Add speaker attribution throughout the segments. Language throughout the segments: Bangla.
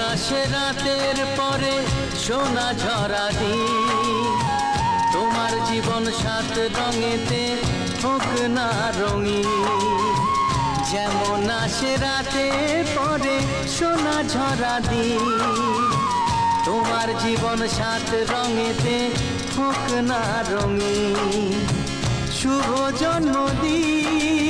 Speaker 1: আসে রাতের পরে সোনা ঝরা দিন। তোমার জীবন সাত রঙেতে হোক না রঙিন। যেমন আসে রাতের পরে সোনা ঝরা দিন। তোমার জীবন সাত রঙেতে হোক না রঙিন। শুভ জন্মদিন।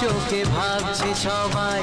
Speaker 1: চোখে ভাবছে সবাই।